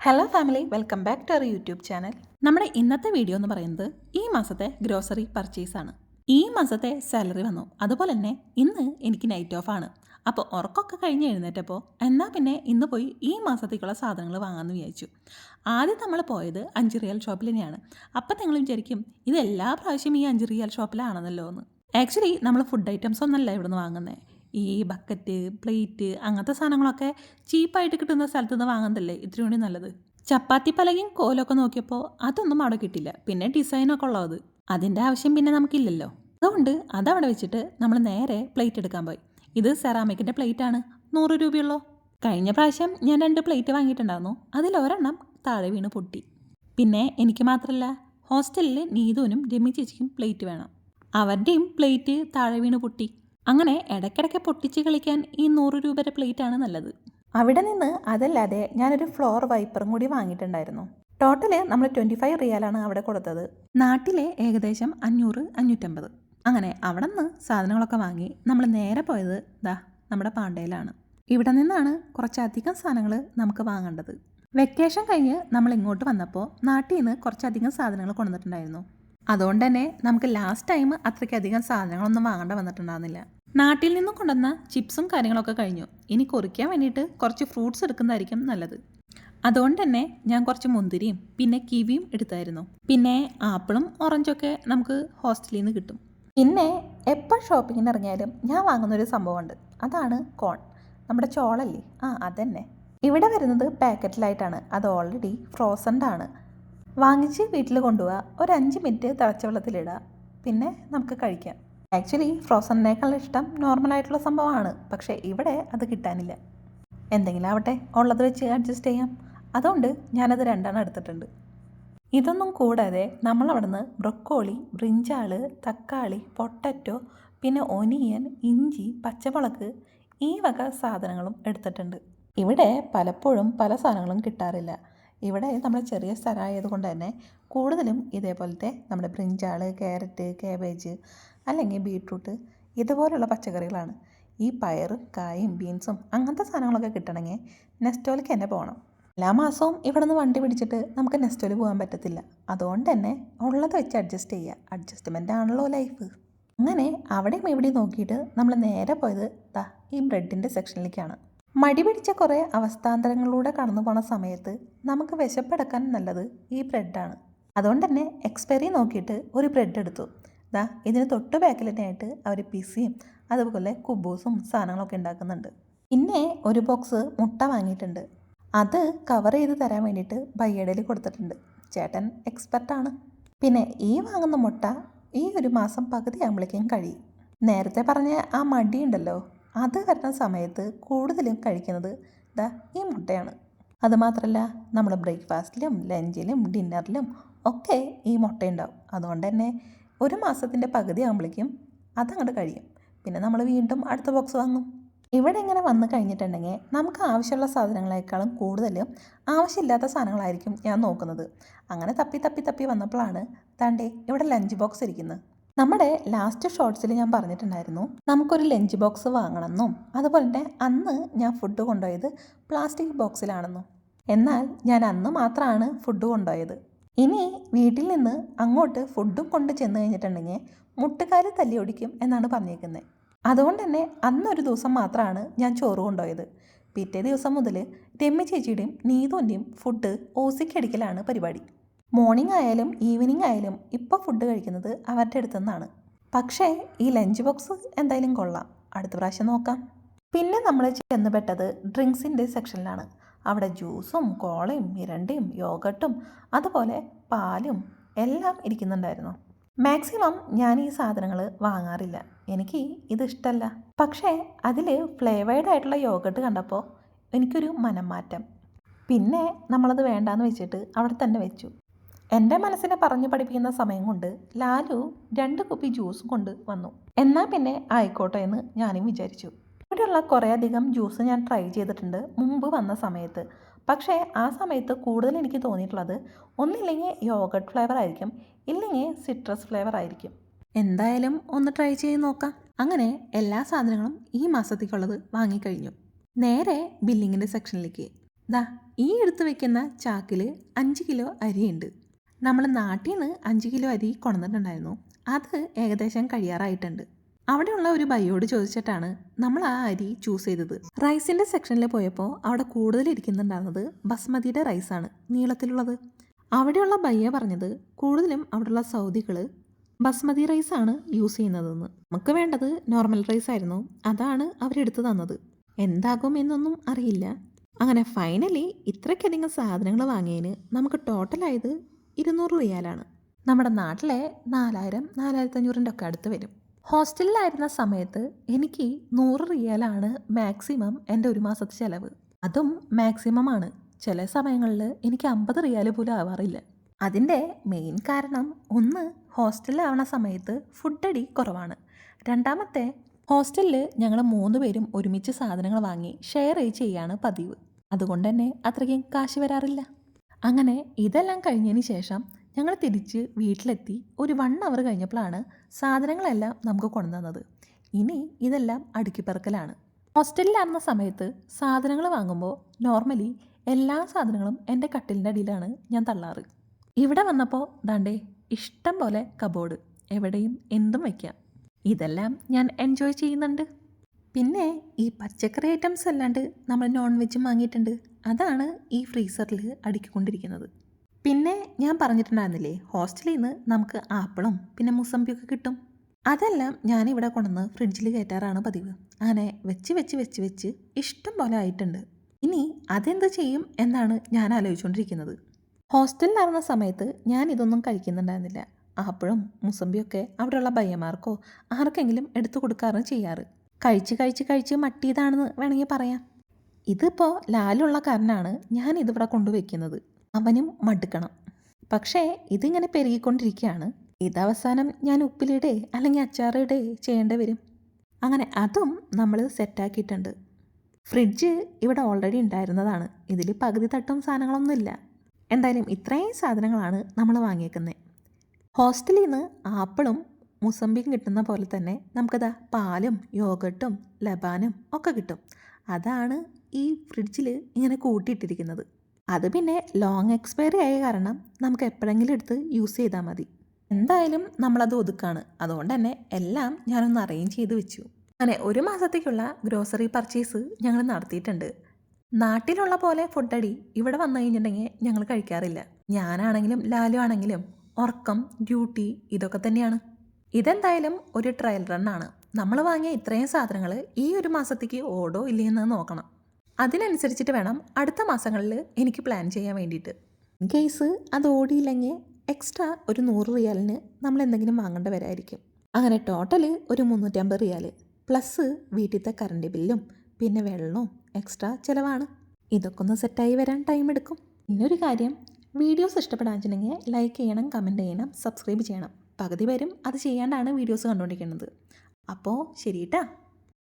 Hello family welcome back to our YouTube channel നമ്മുടെ ഇന്നത്തെ video എന്ന് പറയുന്നത് ഈ മാസത്തെ ഗ്രോസറി പർച്ചേസ് ആണ്. ഈ മാസത്തെ സാലറി വന്നു. അതുപോലെ തന്നെ ഇന്ന് എനിക്ക് നൈറ്റ് ഓഫ് ആണ്. അപ്പോൾ ഉറക്കമൊക്കെ കഴിഞ്ഞ് എഴുന്നേറ്റപ്പോൾ എന്നാൽ പിന്നെ ഇന്ന് പോയി ഈ മാസത്തേക്കുള്ള സാധനങ്ങൾ വാങ്ങാമെന്ന് വിചാരിച്ചു. ആദ്യം നമ്മൾ പോയത് അഞ്ച് റിയൽ ഷോപ്പിൽ തന്നെയാണ്. അപ്പം നിങ്ങൾ വിചാരിക്കും ഇത് എല്ലാ പ്രാവശ്യം ഈ അഞ്ച് റിയൽ ഷോപ്പിലാണെന്നല്ലോ എന്ന്. ആക്ച്വലി നമ്മൾ ഫുഡ് ഐറ്റംസ് ഒന്നല്ല ഇവിടുന്ന് വാങ്ങുന്നത് ഈ ബക്കറ്റ് പ്ലേറ്റ് അങ്ങനത്തെ സാധനങ്ങളൊക്കെ ചീപ്പായിട്ട് കിട്ടുന്ന സ്ഥലത്തു നിന്ന് വാങ്ങുന്നതല്ലേ ഇത്തിരി കൂടി നല്ലത്? ചപ്പാത്തി പലകയും കോലൊക്കെ നോക്കിയപ്പോൾ അതൊന്നും അവിടെ കിട്ടില്ല പിന്നെ ഡിസൈനൊക്കെ ഉള്ളത് അതിന്റെ ആവശ്യം പിന്നെ നമുക്കില്ലല്ലോ. അതുകൊണ്ട് അതവിടെ വെച്ചിട്ട് നമ്മൾ നേരെ പ്ലേറ്റ് എടുക്കാൻ പോയി. ഇത് സെറാമിക്കിന്റെ ആണ് നൂറ് രൂപയുള്ളൂ. കഴിഞ്ഞ പ്രാവശ്യം ഞാൻ രണ്ട് പ്ലേറ്റ് വാങ്ങിയിട്ടുണ്ടായിരുന്നു. അതിലൊരെണ്ണം താഴെ വീണ് പൊട്ടി. പിന്നെ എനിക്ക് മാത്രമല്ല ഹോസ്റ്റലിൽ നീതുവിനും രമി ചേച്ചിക്കും പ്ലേറ്റ് വേണം. അവരുടെയും പ്ലേറ്റ് താഴെ വീണ് പൊട്ടി. അങ്ങനെ ഇടയ്ക്കിടയ്ക്ക് പൊട്ടിച്ച് കളിക്കാൻ ഈ നൂറ് രൂപയുടെ പ്ലേറ്റ് ആണ് നല്ലത്. അവിടെ നിന്ന് അതല്ലാതെ ഞാനൊരു ഫ്ലോർ വൈപ്പറും കൂടി വാങ്ങിയിട്ടുണ്ടായിരുന്നു. ടോട്ടൽ നമ്മൾ ട്വന്റി ഫൈവ് റിയാലാണ് അവിടെ കൊടുത്തത്. നാട്ടിലെ ഏകദേശം അഞ്ഞൂറ് അഞ്ഞൂറ്റമ്പത്. അങ്ങനെ അവിടെ നിന്ന് സാധനങ്ങളൊക്കെ വാങ്ങി നമ്മൾ നേരെ പോയത് ദാ നമ്മുടെ പാണ്ടയിലാണ്. ഇവിടെ നിന്നാണ് കുറച്ചധികം സാധനങ്ങൾ നമുക്ക് വാങ്ങേണ്ടത്. വെക്കേഷൻ കഴിഞ്ഞ് നമ്മൾ ഇങ്ങോട്ട് വന്നപ്പോൾ നാട്ടിൽ നിന്ന് കുറച്ചധികം സാധനങ്ങൾ കൊണ്ടുവന്നിട്ടുണ്ടായിരുന്നു. അതുകൊണ്ട് തന്നെ നമുക്ക് ലാസ്റ്റ് ടൈം അത്രയ്ക്കധികം സാധനങ്ങളൊന്നും വാങ്ങേണ്ട വന്നിട്ടുണ്ടായിരുന്നില്ല. നാട്ടിൽ നിന്നും കൊണ്ടുവന്ന ചിപ്സും കാര്യങ്ങളൊക്കെ കഴിഞ്ഞു. ഇനി കുറിക്കാൻ വേണ്ടിയിട്ട് കുറച്ച് ഫ്രൂട്ട്സ് എടുക്കുന്നതായിരിക്കും നല്ലത്. അതുകൊണ്ട് തന്നെ ഞാൻ കുറച്ച് മുന്തിരിയും പിന്നെ കിവിയും എടുത്തായിരുന്നു. പിന്നെ ആപ്പിളും ഓറഞ്ചൊക്കെ നമുക്ക് ഹോസ്റ്റലിൽ നിന്ന് കിട്ടും. പിന്നെ എപ്പോൾ ഷോപ്പിങ്ങിന് ഇറങ്ങിയാലും ഞാൻ വാങ്ങുന്ന വാങ്ങുന്നൊരു സംഭവമുണ്ട്. അതാണ് കോൺ. നമ്മുടെ ചോളല്ലേ? ആ അതന്നെ. ഇവിടെ വരുന്നത് പാക്കറ്റിലായിട്ടാണ്. അത് ഓൾറെഡി ഫ്രോസൺഡ് ആണ്. വാങ്ങിച്ച് വീട്ടിൽ കൊണ്ടുപോവുക. ഒരു അഞ്ച് മിനിറ്റ് തിളച്ച വെള്ളത്തിലിടുക. പിന്നെ നമുക്ക് കഴിക്കാം. ആക്ച്വലി ഫ്രോസണിനേക്കാൾ ഇഷ്ടം നോർമൽ ആയിട്ടുള്ള സംഭവമാണ്. പക്ഷേ ഇവിടെ അത് കിട്ടാനില്ല. എന്തെങ്കിലും ആവട്ടെ ഉള്ളത് വെച്ച് അഡ്ജസ്റ്റ് ചെയ്യാം. അതുകൊണ്ട് ഞാനത് രണ്ടെണ്ണം എടുത്തിട്ടുണ്ട്. ഇതൊന്നും കൂടാതെ നമ്മൾ അവിടുന്ന് ബ്രൊക്കോളി ബ്രിഞ്ചാൾ തക്കാളി പൊട്ടറ്റോ പിന്നെ ഒനിയൻ ഇഞ്ചി പച്ചമുളക് ഈ വക സാധനങ്ങളും എടുത്തിട്ടുണ്ട്. ഇവിടെ പലപ്പോഴും പല സാധനങ്ങളും കിട്ടാറില്ല. ഇവിടെ നമ്മൾ ചെറിയ സ്ഥലമായത് കൊണ്ട് തന്നെ കൂടുതലും ഇതേപോലത്തെ നമ്മുടെ ബ്രിഞ്ചാൾ ക്യാരറ്റ് കാബേജ് അല്ലെങ്കിൽ ബീട്രൂട്ട് ഇതുപോലുള്ള പച്ചക്കറികളാണ്. ഈ പയറും കായും ബീൻസും അങ്ങനത്തെ സാധനങ്ങളൊക്കെ കിട്ടണമെങ്കിൽ നെസ്റ്റോലേക്ക് തന്നെ പോകണം. എല്ലാ മാസവും ഇവിടെ നിന്ന് വണ്ടി പിടിച്ചിട്ട് നമുക്ക് നെസ്റ്റോൽ പോകാൻ പറ്റത്തില്ല. അതുകൊണ്ട് തന്നെ ഉള്ളത് വെച്ച് അഡ്ജസ്റ്റ് ചെയ്യുക. അഡ്ജസ്റ്റ്മെന്റ് ആണല്ലോ ലൈഫ് അങ്ങനെ അവിടെയും ഇവിടെയും നോക്കിയിട്ട് നമ്മൾ നേരെ പോയത് ദാ ഈ ബ്രെഡിന്റെ സെക്ഷനിലേക്കാണ് മടി പിടിച്ച കുറേ അവസ്ഥാന്തരങ്ങളിലൂടെ കടന്നു പോണ സമയത്ത് നമുക്ക് വിശപ്പടക്കാൻ നല്ലത് ഈ ബ്രെഡാണ് അതുകൊണ്ട് തന്നെ എക്സ്പയറി നോക്കിയിട്ട് ഒരു ബ്രെഡ് എടുത്തു. ദാ ഇതിന് തൊട്ട് ബാക്കിൽ തന്നെയായിട്ട് അവർ പിസിയും അതുപോലെ കുബൂസും സാധനങ്ങളൊക്കെ ഉണ്ടാക്കുന്നുണ്ട്. പിന്നെ ഒരു ബോക്സ് മുട്ട വാങ്ങിയിട്ടുണ്ട്. അത് കവർ ചെയ്ത് തരാൻ വേണ്ടിയിട്ട് ബയ്യടയിൽ കൊടുത്തിട്ടുണ്ട്. ചേട്ടൻ എക്സ്പെർട്ടാണ് പിന്നെ ഈ വാങ്ങുന്ന മുട്ട ഈ ഒരു മാസം പകുതി ആകുമ്പോഴേക്കും കഴിയും. നേരത്തെ പറഞ്ഞ ആ മടിയുണ്ടല്ലോ അത് വരുന്ന സമയത്ത് കൂടുതലും കഴിക്കുന്നത് ദാ ഈ മുട്ടയാണ്. അതുമാത്രമല്ല നമ്മൾ ബ്രേക്ക്ഫാസ്റ്റിലും ലഞ്ചിലും ഡിന്നറിലും ഒക്കെ ഈ മുട്ടയുണ്ടാവും. അതുകൊണ്ട് തന്നെ ഒരു മാസത്തിന്റെ പകുതി ആകുമ്പോഴേക്കും അതങ്ങോട്ട് കഴിയും. പിന്നെ നമ്മൾ വീണ്ടും അടുത്ത ബോക്സ് വാങ്ങും. ഇവിടെ ഇങ്ങനെ വന്നു കഴിഞ്ഞിട്ടുണ്ടെങ്കിൽ നമുക്ക് ആവശ്യമുള്ള സാധനങ്ങളെക്കാളും കൂടുതലും ആവശ്യമില്ലാത്ത സാധനങ്ങളായിരിക്കും ഞാൻ നോക്കുന്നത്. അങ്ങനെ തപ്പി തപ്പി തപ്പി വന്നപ്പോഴാണ് താണ്ടേ ഇവിടെ ലഞ്ച് ബോക്സ് ഇരിക്കുന്നത് നമ്മുടെ ലാസ്റ്റ് ഷോർട്സിൽ ഞാൻ പറഞ്ഞിട്ടുണ്ടായിരുന്നു നമുക്കൊരു ലഞ്ച് ബോക്സ് വാങ്ങണമെന്നും അതുപോലെ തന്നെ അന്ന് ഞാൻ ഫുഡ് കൊണ്ടുപോയത് പ്ലാസ്റ്റിക് ബോക്സിലാണെന്നും. എന്നാൽ ഞാൻ അന്ന് മാത്രമാണ് ഫുഡ് കൊണ്ടുപോയത്. ഇനി വീട്ടിൽ നിന്ന് അങ്ങോട്ട് ഫുഡും കൊണ്ട് ചെന്ന് കഴിഞ്ഞിട്ടുണ്ടെങ്കിൽ മുട്ടുകാൽ തല്ലി ഒടിക്കും എന്നാണ് പറഞ്ഞേക്കുന്നത് അതുകൊണ്ട് തന്നെ അന്നൊരു ദിവസം മാത്രമാണ് ഞാൻ ചോറ് കൊണ്ടുപോയത്. പിറ്റേ ദിവസം മുതൽ രമ്യ ചേച്ചിയുടെയും നീതുവിന്റെയും ഫുഡ് ഓസിക്കടിക്കലാണ് പരിപാടി. മോർണിംഗ് ആയാലും ഈവനിങ് ആയാലും ഇപ്പോൾ ഫുഡ് കഴിക്കുന്നത് അവരുടെ അടുത്തു നിന്നാണ്. പക്ഷേ ഈ ലഞ്ച് ബോക്സ് എന്തായാലും കൊള്ളാം. അടുത്ത പ്രാവശ്യം നോക്കാം. പിന്നെ നമ്മൾ ചെന്ന് പെട്ടത് ഡ്രിങ്ക്സിന്റെ സെക്ഷനിലാണ് അവിടെ ജ്യൂസും കോളയും മിരണ്ടയും യോഗട്ടും അതുപോലെ പാലും എല്ലാം ഇരിക്കുന്നുണ്ടായിരുന്നു. മാക്സിമം ഞാൻ ഈ സാധനങ്ങൾ വാങ്ങാറില്ല. എനിക്ക് ഇതിഷ്ടമല്ല പക്ഷേ അതിൽ ഫ്ലേവേഡ് ആയിട്ടുള്ള യോഗട്ട് കണ്ടപ്പോൾ എനിക്കൊരു മനംമാറ്റം. പിന്നെ നമ്മളത് വേണ്ടാന്ന് വെച്ചിട്ട് അവിടെ തന്നെ വെച്ചു. എന്റെ മനസ്സിനെ പറഞ്ഞു പഠിപ്പിക്കുന്ന സമയം കൊണ്ട് ലാലു രണ്ട് കുപ്പി ജ്യൂസ് കൊണ്ട് വന്നു. എന്നാൽ പിന്നെ ആയിക്കോട്ടെ എന്ന് ഞാനും വിചാരിച്ചു. ഇവിടെയുള്ള കുറേയധികം ജ്യൂസ് ഞാൻ ട്രൈ ചെയ്തിട്ടുണ്ട് മുമ്പ് വന്ന സമയത്ത്. പക്ഷേ ആ സമയത്ത് കൂടുതൽ എനിക്ക് തോന്നിയിട്ടുള്ളത് ഒന്നില്ലെങ്കിൽ യോഗട്ട് ഫ്ലേവർ ആയിരിക്കും ഇല്ലെങ്കിൽ സിട്രസ് ഫ്ലേവർ ആയിരിക്കും. എന്തായാലും ഒന്ന് ട്രൈ ചെയ്ത് നോക്കാം. അങ്ങനെ എല്ലാ സാധനങ്ങളും ഈ മാസത്തേക്കുള്ളത് വാങ്ങിക്കഴിഞ്ഞു. നേരെ ബില്ലിങ്ങിന്റെ സെക്ഷനിലേക്ക്. ദാ ഈ എടുത്ത് വെക്കുന്ന ചാക്കിൽ അഞ്ച് കിലോ അരിയുണ്ട്. നമ്മൾ നാട്ടിൽ നിന്ന് അഞ്ച് കിലോ അരി കൊണ്ടുവന്നിട്ടുണ്ടായിരുന്നു. അത് ഏകദേശം കഴിയാറായിട്ടുണ്ട്. അവിടെയുള്ള ഒരു ബൈയോട് ചോദിച്ചിട്ടാണ് നമ്മൾ ആ അരി ചൂസ് ചെയ്തത്. റൈസിന്റെ സെക്ഷനിൽ പോയപ്പോൾ അവിടെ കൂടുതൽ ഇരിക്കുന്നുണ്ടായിരുന്നത് ബസ്മതിയുടെ റൈസാണ് നീളത്തിലുള്ളത്. അവിടെയുള്ള ബയ്യ പറഞ്ഞത് കൂടുതലും അവിടെയുള്ള സൗദികൾ ബസ്മതി റൈസാണ് യൂസ് ചെയ്യുന്നതെന്ന്. നമുക്ക് വേണ്ടത് നോർമൽ റൈസ് ആയിരുന്നു അതാണ് അവരെടുത്ത് തന്നത്. എന്താകും എന്നൊന്നും അറിയില്ല. അങ്ങനെ ഫൈനലി ഇത്രയ്ക്കധികം സാധനങ്ങൾ വാങ്ങിയതിന് നമുക്ക് ടോട്ടലായത് ഇരുന്നൂറ് റിയാലാണ്. നമ്മുടെ നാട്ടിലെ നാലായിരം നാലായിരത്തി അഞ്ഞൂറിന്റെ ഒക്കെ അടുത്ത് വരും. ഹോസ്റ്റലിലായിരുന്ന സമയത്ത് എനിക്ക് നൂറ് റിയാലാണ് മാക്സിമം എന്റെ ഒരു മാസത്തെ ചിലവ്. അതും മാക്സിമം ആണ് ചില സമയങ്ങളിൽ എനിക്ക് അമ്പത് റിയാൽ പോലും ആവാറില്ല. അതിന്റെ മെയിൻ കാരണം ഒന്ന് ഹോസ്റ്റലിലാവണ സമയത്ത് ഫുഡ് അടി കുറവാണ്. രണ്ടാമത്തെ ഹോസ്റ്റലിൽ ഞങ്ങൾ മൂന്ന് പേരും ഒരുമിച്ച് സാധനങ്ങൾ വാങ്ങി ഷെയർ ചെയ്യാണ് പതിവ്. അതുകൊണ്ട് തന്നെ അത്രയ്ക്കും കാശ് വരാറില്ല. അങ്ങനെ ഇതെല്ലാം കഴിഞ്ഞതിന് ശേഷം ഞങ്ങൾ തിരിച്ച് വീട്ടിലെത്തി ഒരു വൺ അവർ കഴിഞ്ഞപ്പോഴാണ് സാധനങ്ങളെല്ലാം നമുക്ക് കൊണ്ടുതന്നത് ഇനി ഇതെല്ലാം അടുക്കിപ്പറക്കലാണ്. ഹോസ്റ്റലിലായിരുന്ന സമയത്ത് സാധനങ്ങൾ വാങ്ങുമ്പോൾ നോർമലി എല്ലാ സാധനങ്ങളും എന്റെ കട്ടിലിന്റെ അടിയിലാണ് ഞാൻ തള്ളാറ്. ഇവിടെ വന്നപ്പോൾ ദാണ്ടേ ഇഷ്ടം പോലെ കബോർഡ് എവിടെയും എന്തും വയ്ക്കാം ഇതെല്ലാം ഞാൻ എൻജോയ് ചെയ്യുന്നുണ്ട്. പിന്നെ ഈ പച്ചക്കറി ഐറ്റംസ് അല്ലാണ്ട് നമ്മൾ നോൺ വെജും വാങ്ങിയിട്ടുണ്ട്. അതാണ് ഈ ഫ്രീസറിൽ അടുക്കിക്കൊണ്ടിരിക്കുന്നത്. പിന്നെ ഞാൻ പറഞ്ഞിട്ടുണ്ടായിരുന്നില്ലേ ഹോസ്റ്റലിൽ നിന്ന് നമുക്ക് ആപ്പിളും പിന്നെ മുസമ്പിയൊക്കെ കിട്ടും. അതെല്ലാം ഞാനിവിടെ കൊണ്ടുവന്ന് ഫ്രിഡ്ജിൽ കയറ്റാറാണ് പതിവ്. അങ്ങനെ വെച്ച് വെച്ച് വെച്ച് വെച്ച് ഇഷ്ടം പോലെ ആയിട്ടുണ്ട്. ഇനി അതെന്ത് ചെയ്യും എന്നാണ് ഞാൻ ആലോചിച്ചുകൊണ്ടിരിക്കുന്നത്. ഹോസ്റ്റലിലായിരുന്ന സമയത്ത് ഞാൻ ഇതൊന്നും കഴിക്കുന്നുണ്ടായിരുന്നില്ല. ആപ്പിളും മുസമ്പിയൊക്കെ അവിടെയുള്ള ഭയ്യമാർക്കോ ആർക്കെങ്കിലും എടുത്തു കൊടുക്കാറും ചെയ്യാറ്. കഴിച്ച് കഴിച്ച് കഴിച്ച് മട്ടിയതാണെന്ന് വേണമെങ്കിൽ പറയാം. ഇതിപ്പോൾ ലാലുള്ള കാരനാണ് ഞാൻ ഇതിവിടെ കൊണ്ടുവയ്ക്കുന്നത്. അവനും മടുക്കണം. പക്ഷേ ഇതിങ്ങനെ പെരുകിക്കൊണ്ടിരിക്കുകയാണ് ഇതവസാനം ഞാൻ ഉപ്പിലിടെ അല്ലെങ്കിൽ അച്ചാറിടെ ചെയ്യേണ്ടി വരും. അങ്ങനെ അതും നമ്മൾ സെറ്റാക്കിയിട്ടുണ്ട്. ഫ്രിഡ്ജ് ഇവിടെ ഓൾറെഡി ഉണ്ടായിരുന്നതാണ്. ഇതിൽ പകുതി തട്ടും സാധനങ്ങളൊന്നുമില്ല എന്തായാലും ഇത്രയും സാധനങ്ങളാണ് നമ്മൾ വാങ്ങിയേക്കുന്നത് ഹോസ്റ്റലിൽ നിന്ന് ആപ്പിളും മുസമ്പിയും കിട്ടുന്ന പോലെ തന്നെ നമുക്കതാ പാലും യോഗട്ടും ലബാനും ഒക്കെ കിട്ടും. അതാണ് ഈ ഫ്രിഡ്ജിൽ ഇങ്ങനെ കൂട്ടിയിട്ടിരിക്കുന്നത്. അത് പിന്നെ ലോങ് എക്സ്പയറി ആയ കാരണം നമുക്ക് എപ്പോഴെങ്കിലും എടുത്ത് യൂസ് ചെയ്താൽ മതി. എന്തായാലും നമ്മളത് ഒതുക്കാണ്. അതുകൊണ്ട് തന്നെ എല്ലാം ഞാനൊന്ന് അറേഞ്ച് ചെയ്ത് വെച്ചു. അങ്ങനെ ഒരു മാസത്തേക്കുള്ള ഗ്രോസറി പർച്ചേസ് ഞങ്ങൾ നടത്തിയിട്ടുണ്ട്. നാട്ടിലുള്ള പോലെ ഫുഡടി ഇവിടെ വന്നു കഴിഞ്ഞിട്ടുണ്ടെങ്കിൽ ഞങ്ങൾ കഴിക്കാറില്ല. ഞാനാണെങ്കിലും ലാലു ആണെങ്കിലും ഉറക്കം ഡ്യൂട്ടി ഇതൊക്കെ തന്നെയാണ്. ഇതെന്തായാലും ഒരു ട്രയൽ റണ്ണാണ് നമ്മൾ വാങ്ങിയ ഇത്രയും സാധനങ്ങൾ ഈ ഒരു മാസത്തേക്ക് ഓടോ ഇല്ലയെന്ന് നോക്കണം. അതിനനുസരിച്ചിട്ട് വേണം അടുത്ത മാസങ്ങളിൽ എനിക്ക് പ്ലാൻ ചെയ്യാൻ വേണ്ടിയിട്ട്. ഇൻ കേസ് അത് ഓടിയില്ലെങ്കിൽ എക്സ്ട്രാ ഒരു നൂറ് റിയാലിന് നമ്മൾ എന്തെങ്കിലും വാങ്ങേണ്ട വരായിരിക്കും. അങ്ങനെ ടോട്ടൽ ഒരു മുന്നൂറ്റമ്പത് റിയാൽ പ്ലസ് വീട്ടിലത്തെ കറണ്ട് ബില്ലും പിന്നെ വെള്ളവും എക്സ്ട്രാ ചിലവാണ്. ഇതൊക്കെ ഒന്ന് സെറ്റായി വരാൻ ടൈം എടുക്കും. പിന്നൊരു കാര്യം വീഡിയോസ് ഇഷ്ടപ്പെടാൻ വെച്ചിട്ടുണ്ടെങ്കിൽ ലൈക്ക് ചെയ്യണം കമന്റ് ചെയ്യണം സബ്സ്ക്രൈബ് ചെയ്യണം. പകുതി പേരും അത് ചെയ്യാണ്ടാണ് വീഡിയോസ് കണ്ടുകൊണ്ടിരിക്കുന്നത് അപ്പോൾ ശരിട്ടാ.